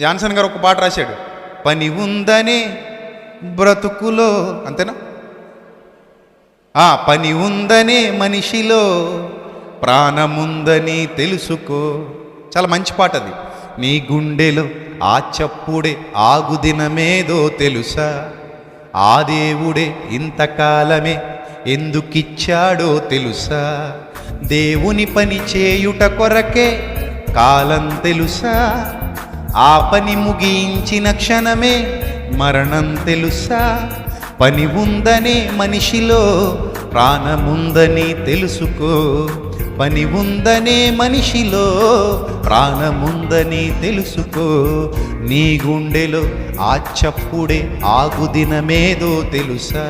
Johnson గారు ఒక పాట రాశాడు పని ఉందనే బ్రతుకులో అంతేనా? ఆ పని ఉందనే మనిషిలో ప్రాణముందని తెలుసుకో చాలా మంచి పాట అది. నీ గుండెలో ఆ చప్పుడే ఆగుదినమేదో తెలుసా? ఆ దేవుడే ఇంతకాలమే ఎందుకిచ్చాడో తెలుసా? దేవుని పని చేయుట కొరకే కాలం తెలుసా? ఆ పని ముగించిన క్షణమే మరణం తెలుసా? పని ఉందనే మనిషిలో ప్రాణముందని తెలుసుకో. పని ఉందనే మనిషిలో ప్రాణముందని తెలుసుకో. నీ గుండెలో ఆ చప్పుడే ఆగుదినమేదో తెలుసా?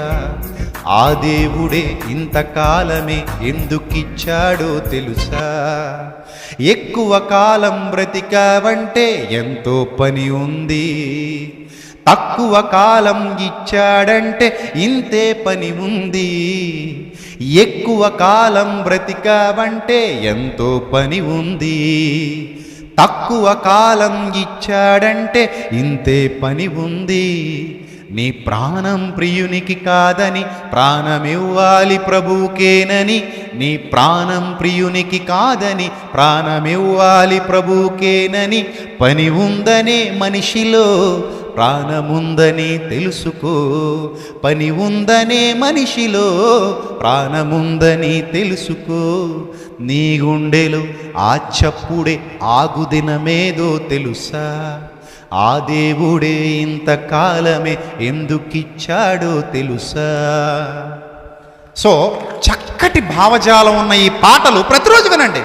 ఆ దేవుడే ఇంతకాలమే ఎందుకిచ్చాడో తెలుసా? ఎక్కువ కాలం బ్రతికావంటే ఎంతో పని ఉంది. తక్కువ కాలం ఇచ్చాడంటే ఇంతే పని ఉంది. ఎక్కువ కాలం బ్రతికావంటే ఎంతో పని ఉంది. తక్కువ కాలం ఇచ్చాడంటే ఇంతే పని ఉంది. నీ ప్రాణం ప్రియునికి కాదని ప్రాణమివ్వాలి ప్రభుకేనని నీ ప్రాణం ప్రియునికి కాదని ప్రాణమివ్వాలి ప్రభుకేనని పని ఉందనే మనిషిలో ప్రాణముందని తెలుసుకో. పని ఉందనే మనిషిలో ప్రాణముందని తెలుసుకో. నీ గుండెలో ఆ చప్పుడే ఆగుదినమేదో తెలుసా? ఆ దేవుడే ఇంతకాలమే ఎందుకిచ్చాడో తెలుసా? సో చక్కటి భావజాలం ఉన్న ఈ పాటలు ప్రతిరోజు వినండి.